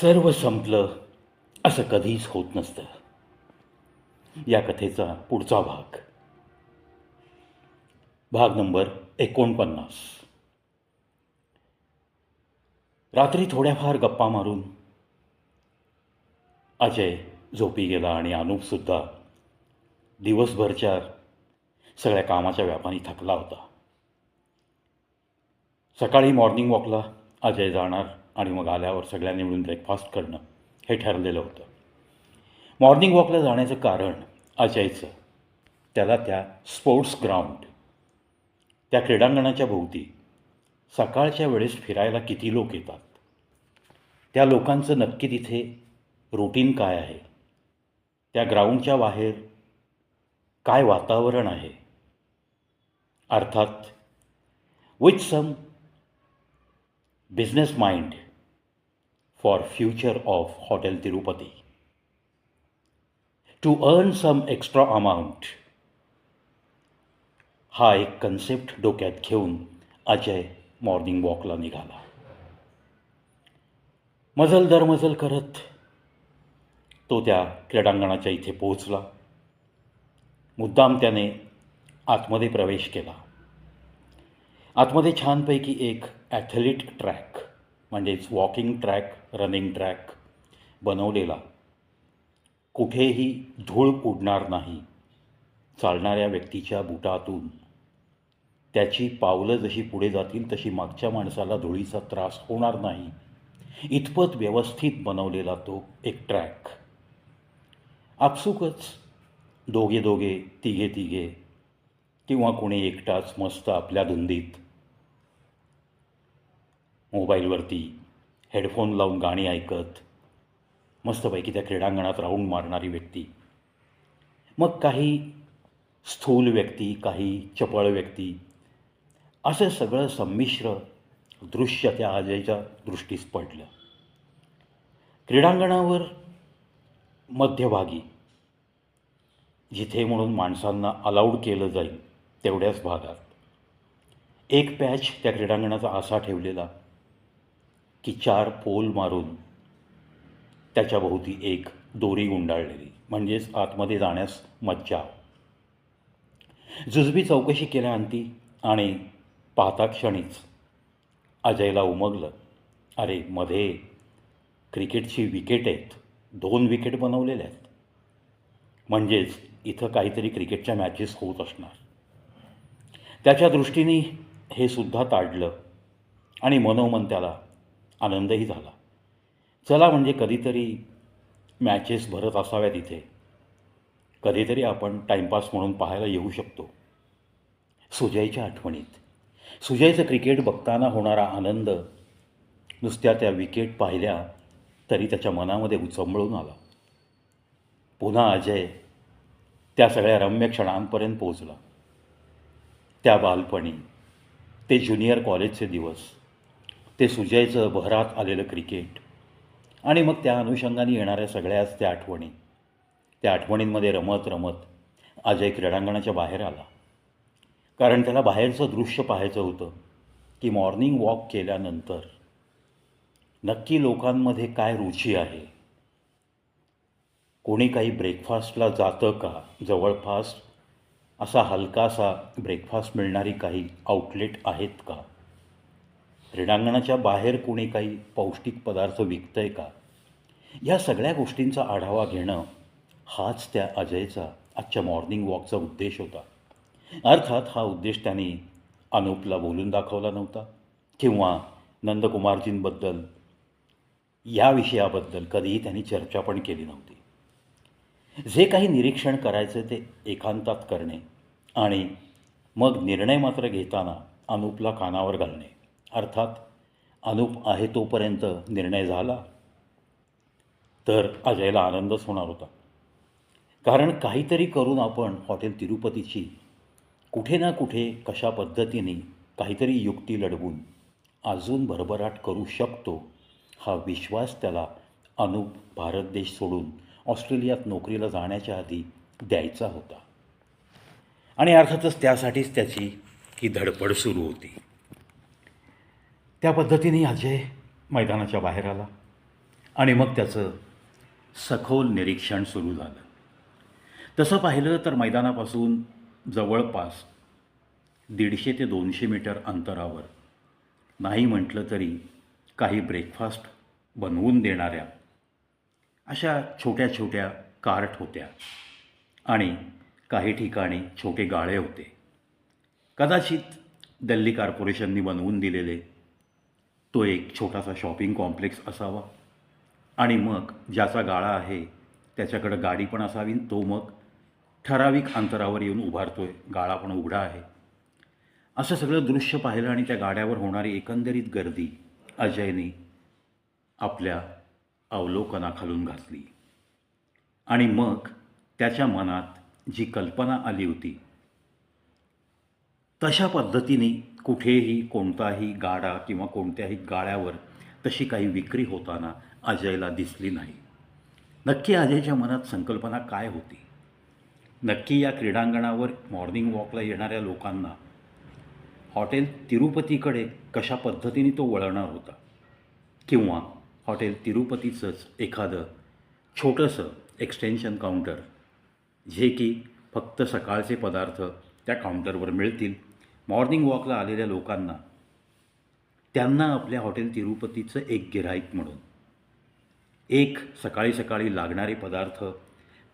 सर्व संपलं असं कधीच होत नसतं. या कथेचा पुढचा भाग. भाग नंबर एकोणपन्नास. रात्री थोड्याफार गप्पा मारून अजय झोपी गेला आणि अनुपसुद्धा दिवसभरच्या सगळ्या कामाच्या व्यापानी थकला होता. सकाळी मॉर्निंग वॉकला अजय जाणार आणि मग आल्यावर सगळ्यांनी मिळून ब्रेकफास्ट करणं हे ठरलेलं होतं. मॉर्निंग वॉकला जाण्याचं कारण अजयचं. त्याला त्या स्पोर्ट्स ग्राउंड त्या क्रीडांगणाच्या भोवती सकाळच्या वेळेस फिरायला किती लोक येतात? त्या लोकांचं नक्की तिथे रुटीन काय आहे? त्या ग्राउंडच्या बाहेर काय वातावरण आहे? अर्थात with some business mind for future of hotel Tirupati to earn some extra amount हा एक कन्सेप्ट डोक्यात घेऊन अजय मॉर्निंग वॉकला निघाला मजल दरमजल करत तो त्या क्रीडांगणाच्या इथे पोहोचला मुद्दाम त्याने आतमध्ये प्रवेश केला आतमध्ये छानपैकी एक ॲथलीट ट्रॅक म्हणजेच वॉकिंग ट्रॅक रनिंग ट्रॅक बनवलेला. कुठेही धूळ उडणार नाही चालणाऱ्या व्यक्तीच्या बुटातून. त्याची पावलं जशी पुढे जातील तशी मागच्या माणसाला धुळीचा त्रास होणार नाही. इतपत व्यवस्थित बनवलेला तो एक ट्रॅक आपसुकच दोघे दोघे तिघे तिघे किंवा कोणी एकटाच मस्त आपल्या धुंदीत मोबाईलवरती हेडफोन लावून गाणी ऐकत मस्तपैकी त्या क्रीडांगणात राऊंड मारणारी व्यक्ती. मग काही स्थूल व्यक्ती काही चपळ व्यक्ती असं सगळं संमिश्र दृश्य त्या अजयच्या दृष्टीस पडलं. क्रीडांगणावर मध्यभागी जिथे म्हणून माणसांना अलाउड केलं जाईल तेवढ्याच भागात. एक पॅच त्या क्रीडांगणाचा असा ठेवलेला की चार पोल मारून त्याच्या भोवती एक दोरी गुंडाळलेली. म्हणजेच आतमध्ये जाण्यास मज्जा. जुजबी चौकशी केल्याअंती आणि पाहता क्षणीच अजयला उमगलं. अरे मध्ये क्रिकेटची विकेट आहेत. दोन विकेट बनवलेल्या आहेत. म्हणजेच इथं काहीतरी क्रिकेटच्या मॅचेस होत असणार. त्याच्या दृष्टीने हे सुद्धा ताडलं आणि मनोमन त्याला आनंदही झाला. चला म्हणजे कधीतरी मॅचेस भरत असाव्यात इथे. कधीतरी आपण टाईमपास म्हणून पाहायला येऊ शकतो. सुजयच्या आठवणीत. सुजयचं क्रिकेट बघताना होणारा आनंद नुसत्या त्या विकेट पाहिल्या तरी त्याच्या मनामध्ये उचंबळून आला. पुन्हा अजय त्या सगळ्या रम्य क्षणांपर्यंत पोहोचला. त्या बालपणी ते ज्युनियर कॉलेजचे दिवस ते सुजयचं बहरात आलेलं क्रिकेट. आणि मग त्या अनुषंगाने येणाऱ्या सगळ्याच त्या आठवणी. त्या आठवणींमध्ये रमत रमत अजय क्रीडांगणाच्या बाहेर आला. कारण त्याला बाहेरचं दृश्य पाहायचं होतं की मॉर्निंग वॉक केल्यानंतर नक्की लोकांमध्ये काय रुची आहे? कोणी काही ब्रेकफास्टला जातं का? जवळपास असा हलकासा ब्रेकफास्ट मिळणारी काही आउटलेट आहेत का? क्रीडांगणाच्या बाहेर कोणी काही पौष्टिक पदार्थ विकतं आहे का? या सगळ्या गोष्टींचा आढावा घेणं हाच त्या अजयचा आजच्या मॉर्निंग वॉकचा उद्देश होता. अर्थात हा उद्देश त्याने अनुपला बोलून दाखवला नव्हता. किंवा नंदकुमारजींबद्दल या विषयाबद्दल कधीही त्यांनी चर्चा पण केली नव्हती. जे काही निरीक्षण करायचं ते एकांतात करणे आणि मग निर्णय मात्र घेताना अनुपला कानावर घालणे. अर्थात अनुप आहे तोपर्यंत निर्णय झाला तर अजयला आनंदच होणार होता. कारण काहीतरी करून आपण हॉटेल तिरुपतीची कुठे ना कुठे कशा पद्धतीने काहीतरी युक्ती लढवून अजून भरभराट करू शकतो हा विश्वास त्याला अनुप भारत देश सोडून ऑस्ट्रेलियात नोकरीला जाण्याच्या आधी द्यायचा होता. आणि अर्थातच त्यासाठीच त्याची ही धडपड सुरू होती. त्या पद्धतीने अजय मैदानाच्या बाहेर आला. आणि मग त्याचं सखोल निरीक्षण सुरू झालं. तसं पाहिलं तर मैदानापासून जवळपास दीडशे ते दोनशे मीटर अंतरावर नाही म्हटलं तरी काही ब्रेकफास्ट बनवून देणाऱ्या अशा छोट्या छोट्या कार्ट होत्या. आणि काही ठिकाणी छोटे गाळे होते. कदाचित दिल्ली कॉर्पोरेशननी बनवून दिलेले तो एक छोटासा शॉपिंग कॉम्प्लेक्स असावा. आणि मग ज्याचा गाळा आहे त्याच्याकडं गाडी पण असावी तो मग ठराविक अंतरावर येऊन उभारतो आहे गाळा पण उघडा आहे. असं सगळं दृश्य पाहिलं आणि त्या गाड्यावर होणारी एकंदरीत गर्दी अजयने आपल्या अवलोकनाखालून घातली. आणि मग त्याच्या मनात जी कल्पना आली होती तशा पद्धतीने कुठेही कोणताही गाडा किंवा कोणत्याही गाड्यावर तशी काही विक्री होताना अजयला दिसली नाही. नक्की अजयच्या मनात संकल्पना काय होती? नक्की या क्रीडांगणावर मॉर्निंग वॉकला येणाऱ्या लोकांना हॉटेल तिरुपतीकडे कशा पद्धतीने तो वळणार होता? किंवा हॉटेल तिरुपतीचंच एखादं छोटंसं एक्सटेन्शन काउंटर जे की फक्त सकाळचे पदार्थ त्या काउंटरवर मिळतील? मॉर्निंग वॉकला आलेल्या लोकांना त्यांना आपल्या हॉटेल तिरुपतीचं एक गिराईक म्हणून. एक सकाळी सकाळी लागणारे पदार्थ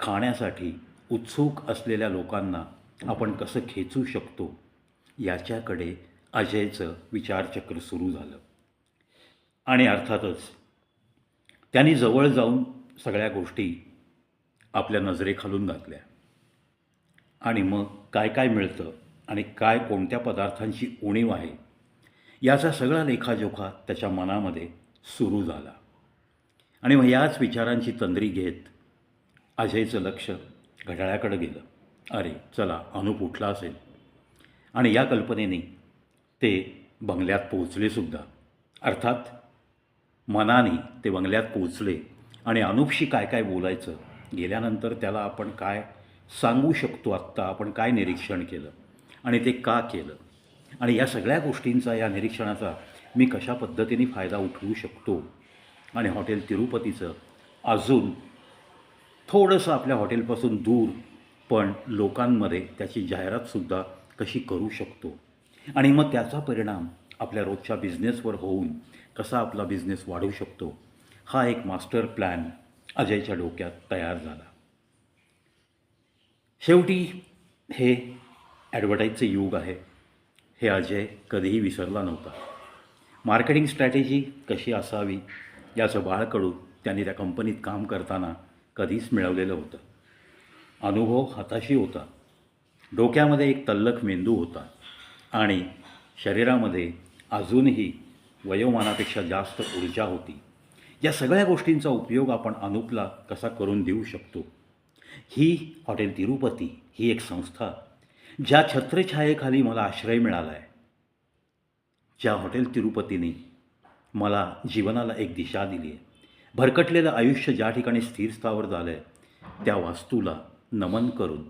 खाण्यासाठी उत्सुक असलेल्या लोकांना आपण कसं खेचू शकतो याच्याकडे अजयचं विचारचक्र सुरू झालं. आणि अर्थातच त्यांनी जवळ जाऊन सगळ्या गोष्टी आपल्या नजरेखालून घातल्या. आणि मग काय काय मिळतं? आणि काय कोणत्या पदार्थांची उणीव आहे याचा सगळा लेखाजोखा त्याच्या मनामध्ये सुरू झाला. आणि मग याच विचारांची तंद्री घेत अजयचं लक्ष घड्याळाकडे गेलं. अरे चला अनुप उठला असेल. आणि या कल्पनेने ते बंगल्यात पोहोचलेसुद्धा अर्थात मनाने ते बंगल्यात पोचले आणि अनुपशी काय काय बोलायचं गेल्यानंतर त्याला आपण काय सांगू शकतो आत्ता आपण काय निरीक्षण केलं? आणि ते का केलं? आणि या सगळ्या गोष्टींचा या निरीक्षणाचा मी कशा पद्धतीने फायदा उठवू शकतो? आणि हॉटेल तिरुपतीचं अजून थोडंसं आपल्या हॉटेलपासून दूर पण लोकांमध्ये त्याची जाहिरातसुद्धा कशी करू शकतो? आणि मग त्याचा परिणाम आपल्या रोजच्या बिझनेसवर होऊन कसा आपला बिझनेस वाढवू शकतो? हा एक मास्टर प्लॅन अजयच्या डोक्यात तयार झाला. शेवटी हे ॲडव्हर्टाईजचं युग आहे. हे अजय कधीही विसरला नव्हता. मार्केटिंग स्ट्रॅटेजी कशी असावी याचं बाळकडू त्यांनी त्या कंपनीत काम करताना कधीच मिळवलेलं होतं. अनुभव हाताशी होता. डोक्यामध्ये एक तल्लख मेंदू होता आणि शरीरामध्ये अजूनही वयोमानापेक्षा जास्त ऊर्जा होती. या सगळ्या गोष्टींचा उपयोग आपण अनुपला कसा करून देऊ शकतो? ही हॉटेल तिरुपती ही एक संस्था ज्या छत्रछायेखाली मला आश्रय मिळाला आहे ज्या हॉटेल तिरुपतीने मला जीवनाला एक दिशा दिली आहे भरकटलेलं आयुष्य ज्या ठिकाणी स्थिर स्थावर झालं आहे त्या वास्तूला नमन करून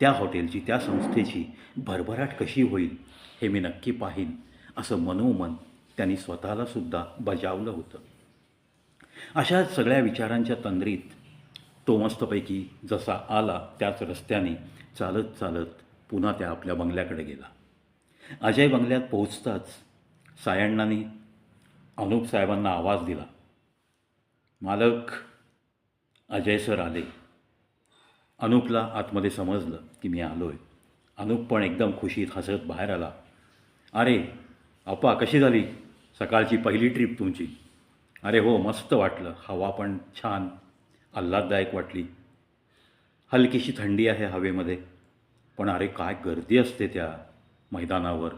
त्या हॉटेलची त्या संस्थेची भरभराट कशी होईल हे मी नक्की पाहीन असं मनोमन त्यांनी स्वतःलासुद्धा बजावलं होतं. अशा सगळ्या विचारांच्या तंद्रीत तो मस्तपैकी जसा आला त्याच रस्त्याने चालत चालत पुन्हा त्या आपल्या बंगल्याकडे गेला. अजय बंगल्यात पोहोचताच सायण्णांनी अनुप साहेबांना आवाज दिला. मालक अजय सर आले. अनुपला आतमध्ये समजलं की मी आलो आहे अनुप पण एकदम खुशीत हसत बाहेर आला. अरे अप्पा कशी झाली? सकाळची पहिली ट्रीप तुमची. अरे हो मस्त वाटलं. हवा पण छान. आल्हाददायक वाटली. हलकीशी थंडी आहे हवेमध्ये. पण अरे काय गर्दी असते त्या मैदानावर.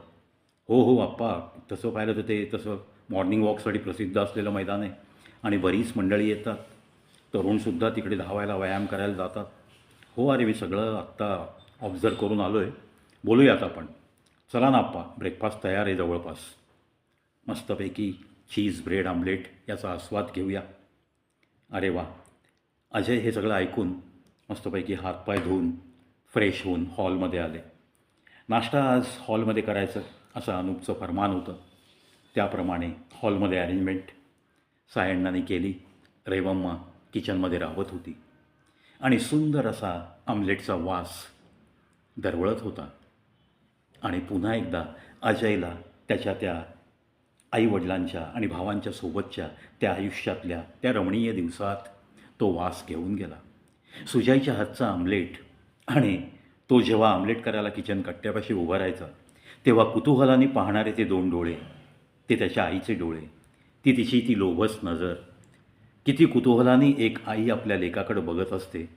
हो हो आप्पा तसं पाहिलं तर ते तसं मॉर्निंग वॉकसाठी प्रसिद्ध असलेलं मैदान आहे. आणि बरीच मंडळी येतात. तरुणसुद्धा तिकडे धावायला व्यायाम करायला जातात. हो अरे मी सगळं आत्ता ऑब्झर्व करून आलो आहे बोलूयात आपण. चला ना आप्पा ब्रेकफास्ट तयार आहे जवळपास. मस्तपैकी चीज ब्रेड आमलेट याचा आस्वाद घेऊया. अरे वा. अजय हे सगळं ऐकून मस्तपैकी हातपाय धुवून फ्रेश होऊन हॉलमध्ये आले. नाश्ता आज हॉलमध्ये करायचं असं अनुपचं फरमान होतं. त्याप्रमाणे हॉलमध्ये अरेंजमेंट सायण्णाने केली. रेवम्मा किचनमध्ये राबत होती. आणि सुंदर असा आमलेटचा वास दरवळत होता. आणि पुन्हा एकदा अजयला त्याच्या त्या आईवडिलांच्या आणि भावांच्या सोबतच्या त्या आयुष्यातल्या त्या रमणीय दिवसात तो वास घेऊन गेला. सुजाईच्या हातचा आमलेट आणि तो जेव्हा आमलेट करायला किचन कट्ट्यापाशी उभा राहायचा तेव्हा कुतूहलाने पाहणारे ते दोन डोळे ते त्याच्या आईचे डोळे ती तिची ती लोभस नजर किती कुतूहलाने एक आई आपल्या लेकाकडे बघत असते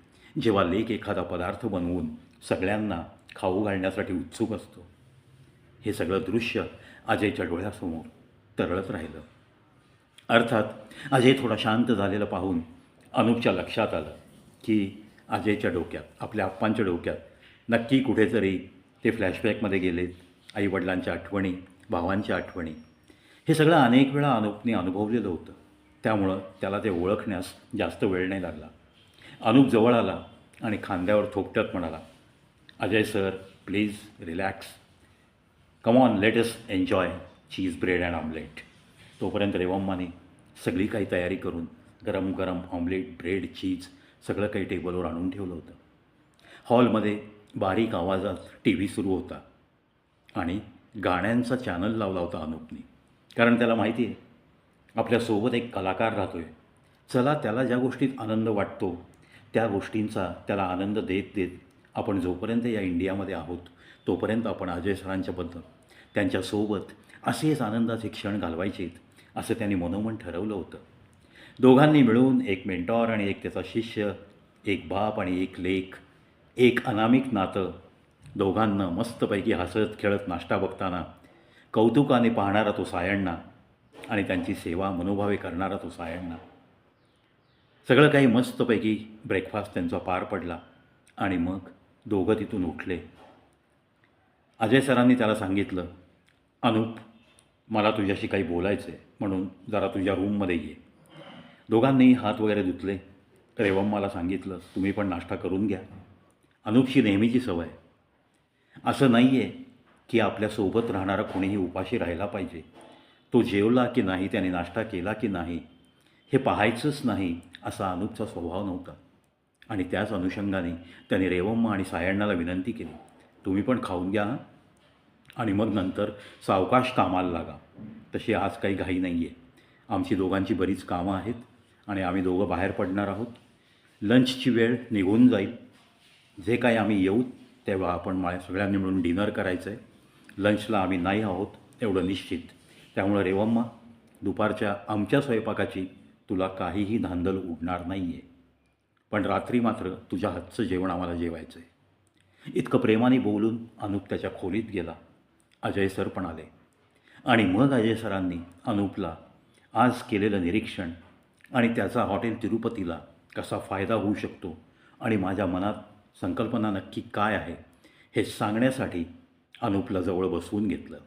जेव्हा लेक एखादा पदार्थ बनवून सगळ्यांना खाऊ घालण्यासाठी उत्सुक असतो. हे सगळं दृश्य अजयच्या डोळ्यासमोर तरळत राहिलं. अर्थात अजय थोडा शांत झालेलं पाहून अनुपच्या लक्षात आलं की अजयच्या डोक्यात आपल्या आप्पांच्या डोक्यात. नक्की कुठेतरी ते फ्लॅशबॅकमध्ये गेलेत आईवडिलांच्या आठवणी भावांच्या आठवणी. हे सगळं अनेक वेळा अनुपने अनुभवलेलं होतं. त्यामुळं त्याला ते ओळखण्यास जास्त वेळ नाही लागला. अनुप जवळ आला आणि खांद्यावर थोपटत म्हणाला Ajay sir please relax come on let us enjoy cheese bread and omelette तोपर्यंत रेवम्माने सगळी काही तयारी करून गरम गरम ऑमलेट ब्रेड चीज सगळं काही टेबलवर आणून ठेवलं होतं. हॉलमध्ये बारीक आवाजात टी व्ही सुरू होता आणि गाण्यांचा चॅनल लावला होता अनुपनी. कारण त्याला माहिती आहे आपल्यासोबत एक कलाकार राहतो आहे चला त्याला ज्या गोष्टीत आनंद वाटतो त्या गोष्टींचा त्याला आनंद देत देत आपण जोपर्यंत या इंडियामध्ये आहोत तोपर्यंत आपण अजय सरांच्याबद्दल त्यांच्यासोबत असेच आनंदाचे क्षण घालवायचेत असं त्यांनी मनोमन ठरवलं होतं. दोघांनी मिळून एक मेंटॉर आणि एक त्याचा शिष्य एक बाप आणि एक लेख एक अनामिक नातं दोघांना मस्तपैकी हसत खेळत नाश्ता बघताना कौतुकाने पाहणारा तो सायण्णा आणि त्यांची सेवा मनोभावे करणारा तो सायण्णा. सगळं काही मस्तपैकी ब्रेकफास्ट त्यांचा पार पडला आणि मग दोघं तिथून उठले. अजय सरांनी त्याला सांगितलं अनुप मला तुझ्याशी काही बोलायचं आहे म्हणून जरा तुझ्या रूममध्ये ये. दोघांनीही हात वगैरे धुतले. रेवम मला सांगितलं तुम्ही पण नाश्ता करून घ्या. अनुपची नेहमीची सवय. असं नाही आहे की आपल्यासोबत राहणारा कोणीही उपाशी राहिला पाहिजे. तो जेवला की नाही त्याने नाश्ता केला की नाही हे पाहायचंच नाही असा अनुपचा स्वभाव नव्हता. आणि त्याच अनुषंगाने त्याने रेवम्मा आणि सायण्णाला विनंती केली तुम्ही पण खाऊन घ्या आणि मग नंतर सावकाश कामाला लागा. तशी आज काही घाई नाही आहे आमची दोघांची बरीच कामं आहेत. आणि आम्ही दोघं बाहेर पडणार आहोत. लंचची वेळ निघून जाईल. जे काही आम्ही येऊ तेव्हा आपण मा सगळ्यांनी मिळून डिनर करायचं आहे लंचला आम्ही नाही आहोत एवढं निश्चित. त्यामुळं रेवम्मा दुपारच्या आमच्या स्वयंपाकाची तुला काहीही धांदल उडणार नाही आहे पण रात्री मात्र तुझ्या हातचं जेवण आम्हाला जेवायचं आहे इतकं प्रेमाने बोलून अनुप त्याच्या खोलीत गेला. अजय सर पण आले. आणि मग अजय सरांनी अनूपला आज केलेलं निरीक्षण आणि त्याचा हॉटेल तिरुपतीला कसा फायदा होऊ शकतो आणि माझ्या मनात संकल्पना नक्की काय आहे हे सांगण्यासाठी अनुपला जवळ बसवून घेतलं.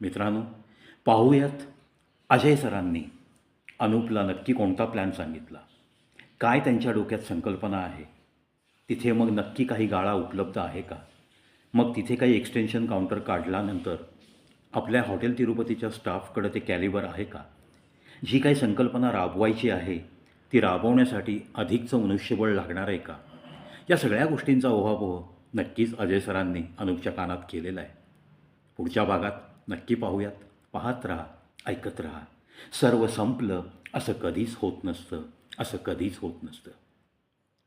मित्रांनो पाहूयात अजय सरांनी अनुपला नक्की कोणता प्लॅन सांगितला? काय त्यांच्या डोक्यात संकल्पना आहे? तिथे मग नक्की काही गाळा उपलब्ध आहे का? मग तिथे काही एक्सटेन्शन काउंटर काढल्यानंतर आपल्या हॉटेल तिरुपतीच्या स्टाफकडं ते कॅलिबर आहे का? जी काही संकल्पना राबवायची आहे ती राबवण्यासाठी अधिकचं मनुष्यबळ लागणार आहे का? या सगळ्या गोष्टींचा ओहापोह नक्कीच अजय सरांनी अनुपच्या कानात केलेला आहे. पुढच्या भागात नक्की पाहूयात. पाहत राहा ऐकत राहा. सर्व संपलं असं कधीच होत नसतं असं कधीच होत नसतं.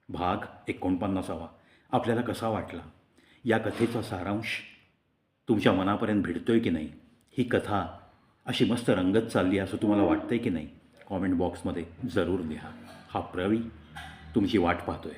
भाग एकोणपन्नासावा. आपल्याला कसा वाटला? या कथेचा सारांश तुमच्या मनापर्यंत भिडतोय की नाही? ही कथा अशी मस्त रंगत चालली असं तुम्हाला वाटतंय की नाही? कॉमेंट बॉक्समध्ये जरूर लिहा. हा प्रवी तुमची वाट पाहतोय.